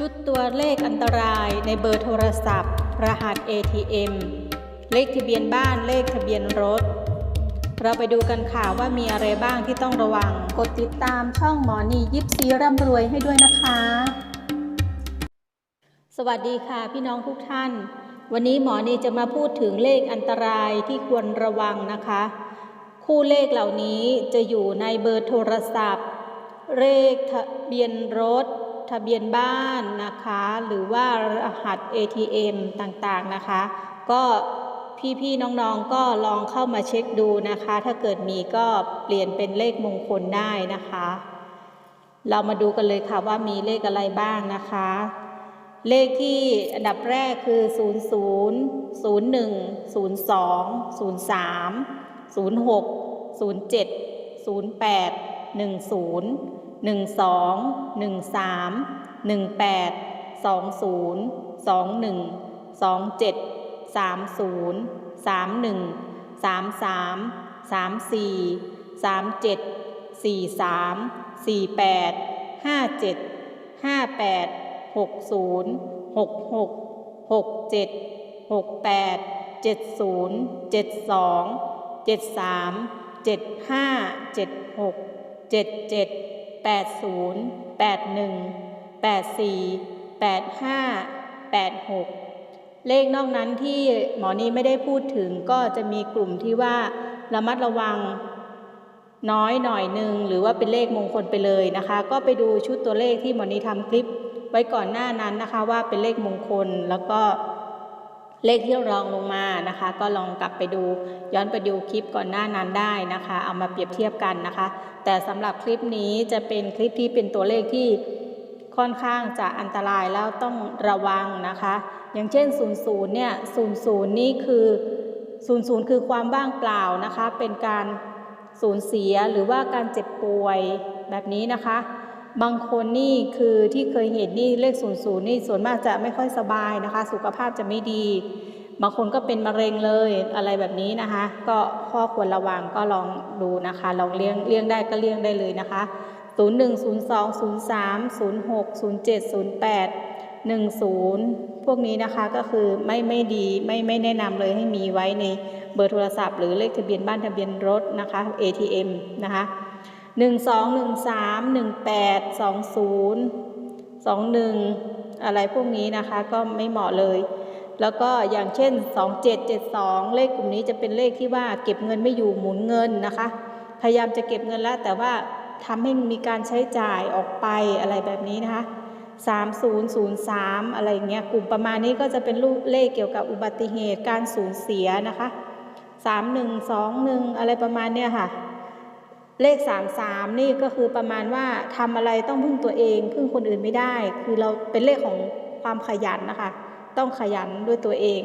ชุดตัวเลขอันตรายในเบอร์โทรศัพท์ รหัส ATM เลขทะเบียนบ้านเลขทะเบียนรถ เราไปดูกันค่ะว่ามีอะไรบ้างที่ต้องระวัง กดติดตามช่องหมอนี่ยิปซีร่ำรวยให้ด้วยนะคะ สวัสดีค่ะพี่น้องทุกท่าน วันนี้หมอนีจะมาพูดถึงเลขอันตรายที่ควรระวังนะคะ คู่เลขเหล่านี้จะอยู่ในเบอร์โทรศัพท์ เลขทะเบียนรถ ทะเบียนบ้านนะคะ หรือว่ารหัส ATM ต่างๆนะคะ ก็พี่ๆน้องๆก็ลองเข้ามาเช็คดูนะคะ ถ้าเกิดมีก็เปลี่ยนเป็นเลขมงคลได้นะคะ เรามาดูกันเลยค่ะว่ามีเลขอะไรบ้างนะคะ เลขที่อันดับแรกคือ 0 0 0 1 0 2 0 3 0 6 0 7 0 8 1 0 1 2 1 3 1 8 2 0 2 1 2 7 3 0 3 1 3 3 3 4 3 7 4 3 4 8 5 7 5 8หกศูนย์หกหกหกเจ็ดหกแปดเจ็ดศูนย์เจ็ดสองเจ็ดสามเจ็ดห้าเจ็ดหกเจ็ดเจ็ด แปดศูนย์แปดหนึ่งแปดสี่แปดห้าแปดหกเลขนอกนั้นที่หมอนี้ไม่ได้พูดถึงก็จะมีกลุ่มที่ว่าระมัดระวังน้อยหน่อยหนึ่งหรือว่าเป็นเลขมงคลไปเลยนะคะ ก็ไปดูชุดตัวเลขที่หมอนี้ทำคลิปไว้ก่อนหน้านั้นนะคะว่าเป็นเลขมงคลแล้วก็ เลขที่รองลงมานะคะ ก็ลองกลับไปดูย้อนไปดูคลิปก่อนหน้านั้นได้นะคะ เอามาเปรียบเทียบกันนะคะ แต่สำหรับคลิปนี้จะเป็นคลิปที่เป็นตัวเลขที่ค่อนข้างจะอันตรายแล้วต้องระวังนะคะ อย่างเช่น 00 เนี่ย 00 นี่คือ 00 คือความว่างเปล่านะคะ เป็นการสูญเสียหรือว่าการเจ็บป่วยแบบนี้นะคะ บางคนนี่คือที่เคยเห็นนี่เลขศูนย์ศูนย์นี่ส่วนมากจะไม่ค่อยสบายนะคะ สุขภาพจะไม่ดี บางคนก็เป็นมะเร็งเลยอะไรแบบนี้นะคะ ก็ข้อควรระวังก็ลองดูนะคะลองเลี่ยงเลี่ยงได้ก็เลี่ยงได้เลยนะคะ 0 1 0 2 0 3 0 6 0 7 0 8 1 0 พวกนี้นะคะก็คือไม่ไม่ดีไม่ไม่แนะนำเลยให้มีไว้ในเบอร์โทรศัพท์ หรือเลขทะเบียนบ้านทะเบียนรถนะคะ ATM นะคะ หนึ่งสองหนึ่งสามหนึ่งแปดสองศูนย์สองหนึ่งอะไรพวกนี้นะคะก็ไม่เหมาะเลย แล้วก็อย่างเช่น 2772 เลขกลุ่มนี้จะเป็นเลขที่ว่าเก็บเงินไม่อยู่หมุนเงินนะคะ พยายามจะเก็บเงินแล้ว แต่ว่าทำให้มีการใช้จ่ายออกไปอะไรแบบนี้นะคะ 3003 อะไรเงี้ยกลุ่มประมาณนี้ก็จะเป็นลูกเลขเกี่ยวกับอุบัติเหตุการสูญเสียนะคะ 3121 อะไรประมาณเนี้ยค่ะ เลข 33 นี่ก็คือประมาณว่าทำอะไรต้องพึ่งตัวเองพึ่งคนอื่นไม่ได้ คือเราเป็นเลขของความขยันนะคะ ต้องขยันด้วยตัวเอง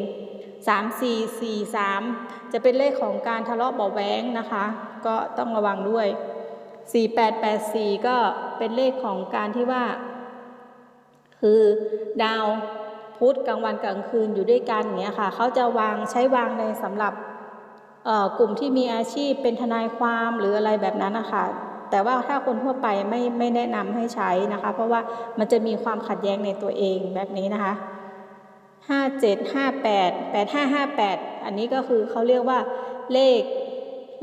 3 4 4 3 จะเป็นเลขของการทะเลาะเบาะแว้งนะคะ ก็ต้องระวังด้วย 4 8 8 4 ก็เป็นเลขของการที่ว่า คือดาวพุธกลางวันกลางคืนอยู่ด้วยกันเงี้ยค่ะ เขาจะวางใช้วางในสำหรับ กลุ่มที่มีอาชีพเป็นทนายความหรืออะไรแบบนั้นนะคะแต่ว่าถ้าคนทั่วไปไม่ไม่แนะนำให้ใช้นะคะ เพราะว่ามันจะมีความขัดแย้งในตัวเองแบบนี้นะคะห้าเจ็ดห้าแปดแปดห้าห้าแปดอันนี้ก็คือเขาเรียกว่าเลข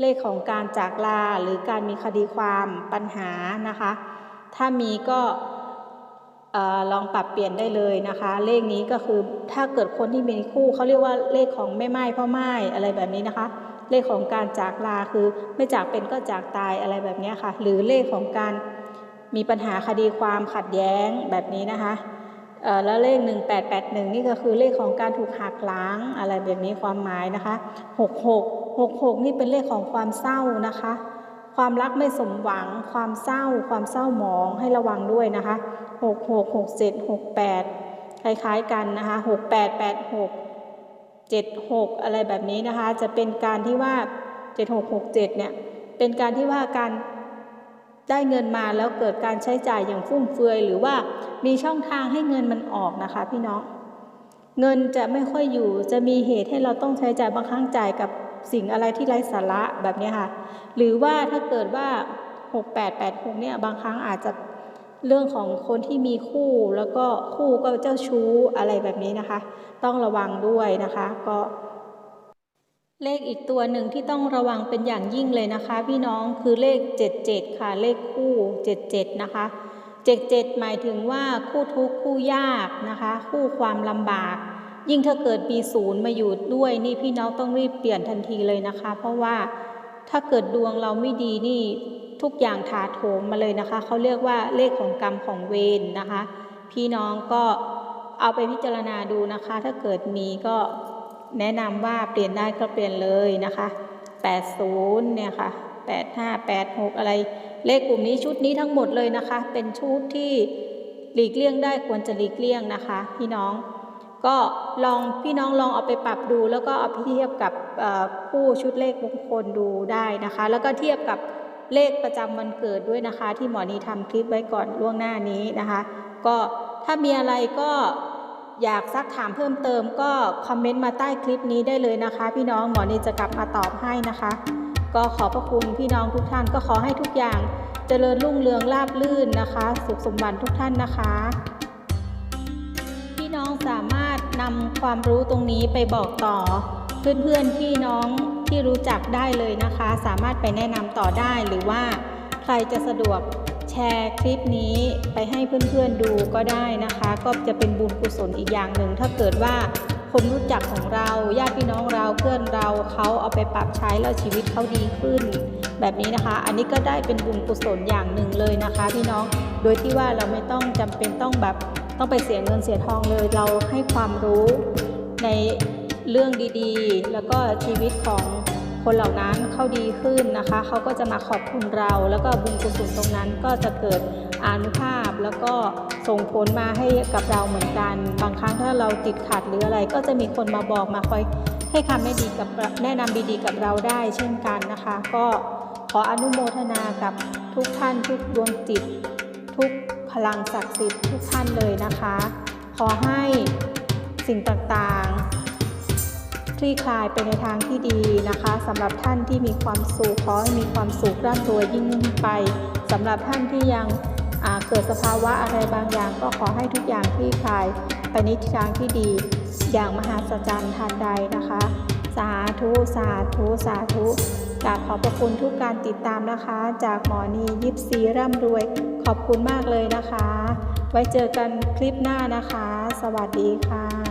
เลขของการจากลาหรือการมีคดีความปัญหานะคะ ถ้ามีก็ ลองปรับเปลี่ยนได้เลยนะคะ เลขนี้ก็คือถ้าเกิดคนที่มีคู่เขาเรียกว่าเลขของแม่ไม้พ่อไม้อะไรแบบนี้นะคะ เลขของการจากลาคือไม่จากเป็นก็จากตายอะไรแบบนี้ค่ะ หรือเลขของการมีปัญหาคดีความขัดแย้งแบบนี้นะคะแล้วเลข 1881 นี่ก็คือเลขของการถูกหักล้างอะไรแบบนี้ความหมายนะคะ 66 66 นี่เป็นเลขของความเศร้านะคะ ความรักไม่สมหวัง ความเศร้า ความเศร้าหมองให้ระวังด้วยนะคะ 66 67 68 คล้ายๆกันนะคะ 68 86 76 อะไรแบบนี้นะคะ จะเป็นการที่ว่า 7667 เนี่ย เป็นการที่ว่าการได้เงินมาแล้วเกิดการใช้จ่ายอย่างฟุ่มเฟือย หรือว่ามีช่องทางให้เงินมันออกนะคะพี่น้อง เงินจะไม่ค่อยอยู่ จะมีเหตุให้เราต้องใช้จ่ายบางครั้งจ่ายกับ สิ่งอะไรที่ไร้สาระแบบนี้ค่ะ หรือว่าถ้าเกิดว่า 6886เนี่ยบางครั้งอาจจะเรื่องของคนที่มีคู่แล้วก็คู่ก็เจ้าชู้อะไรแบบนี้นะคะ ต้องระวังด้วยนะคะก็เลขอีกตัวหนึ่งที่ต้องระวังเป็นอย่างยิ่งเลยนะคะ พี่น้องคือเลข 77 ค่ะเลขคู่ 77 นะคะ 77 หมายถึงว่าคู่ทุกข์คู่ยากนะคะ คู่ความลำบาก ยิ่งถ้าเกิดมีศูนย์มาอยู่ด้วยนี่พี่น้องต้องรีบเปลี่ยนทันทีเลยนะคะ เพราะว่าถ้าเกิดดวงเราไม่ดีนี่ทุกอย่างถาโถมมาเลยนะคะ เขาเรียกว่าเลขของกรรมของเวรนนะคะ พี่น้องก็เอาไปพิจารณาดูนะคะ ถ้าเกิดมีก็แนะนำว่าเปลี่ยนได้ก็เปลี่ยนเลยนะคะ 80 เนี่ยค่ะ 85 86 อะไร เลขกลุ่มนี้ชุดนี้ทั้งหมดเลยนะคะ เป็นชุดที่หลีกเลี่ยงได้ควรจะหลีกเลี่ยงนะคะ พี่น้อง ก็ลองพี่น้องลองเอาไปปรับดู แล้วก็เอาไปเทียบกับคู่ชุดเลขมงคลดูได้นะคะ แล้วก็เทียบกับเลขประจำวันเกิดด้วยนะคะ ที่หมอนีทำคลิปไว้ก่อนล่วงหน้านี้นะคะ ก็ถ้ามีอะไรก็อยากซักถามเพิ่มเติมก็คอมเมนต์มาใต้คลิปนี้ได้เลยนะคะ พี่น้องหมอนีจะกลับมาตอบให้นะคะ ก็ขอบพระคุณพี่น้องทุกท่านก็ขอให้ทุกอย่างเจริญรุ่งเรืองราบลื่นนะคะ สุขสมบัติทุกท่านนะคะ พี่น้องสามารถำความรู้ตรงนี้ไปบอกต่อ เพื่อนๆพี่น้องที่รู้จักได้เลยนะคะ สามารถไปแนะนำต่อได้หรือว่าใครจะสะดวกแชร์คลิปนี้ไปให้เพื่อนๆดูก็ได้นะคะ ก็จะเป็นบุญกุศลอีกอย่างหนึ่ง ถ้าเกิดว่าคนรู้จักของเราญาติพี่น้องเราเพื่อนเราเขาเอาไปปรับใช้แล้วชีวิตเขาดีขึ้น แบบนี้นะคะ อันนี้ก็ได้เป็นบุญกุศลอย่างหนึ่งเลยนะคะ พี่น้องโดยที่ว่าเราไม่ต้องจำเป็นต้องแบบ ต้องไปเสียเงินเสียทองเลย เราให้ความรู้ในเรื่องดีๆ แล้วก็ชีวิตของคนเหล่านั้นเขาดีขึ้นนะคะ เขาก็จะมาขอบคุณเรา แล้วก็บุญกุศลตรงนั้นก็จะเกิดอานุภาพ แล้วก็ส่งผลมาให้กับเราเหมือนกัน บางครั้งถ้าเราติดขัดหรืออะไร ก็จะมีคนมาบอกมาคอยให้คำแนะดีกับแนะนำดีๆกับเราได้เช่นกันนะคะ ก็ขออนุโมทนากับทุกท่านทุกดวงจิตทุก พลังศักดิ์สิทธิ์ทุกท่านเลยนะคะ ขอให้สิ่งต่างๆ คลี่คลายไปในทางที่ดีนะคะสำหรับท่านที่มีความสุขขอให้มีความสุขร่ำรวยยิ่งขึ้นไปสำหรับท่านที่ยังเกิดสภาวะอะไรบางอย่าง ก็ขอให้ทุกอย่างคลี่คลายไปในทิทางที่ดี อย่างมหาศจรรย์ทันใดนะคะ สาธุสาธุสาธุกราบขอบพระคุณทุกการติดตามนะคะ จากหมอนียิปซีร่ำรวย อบคุณมากเลยนะคะ ไว้เจอกันคลิปหน้านะคะ สวัสดีค่ะ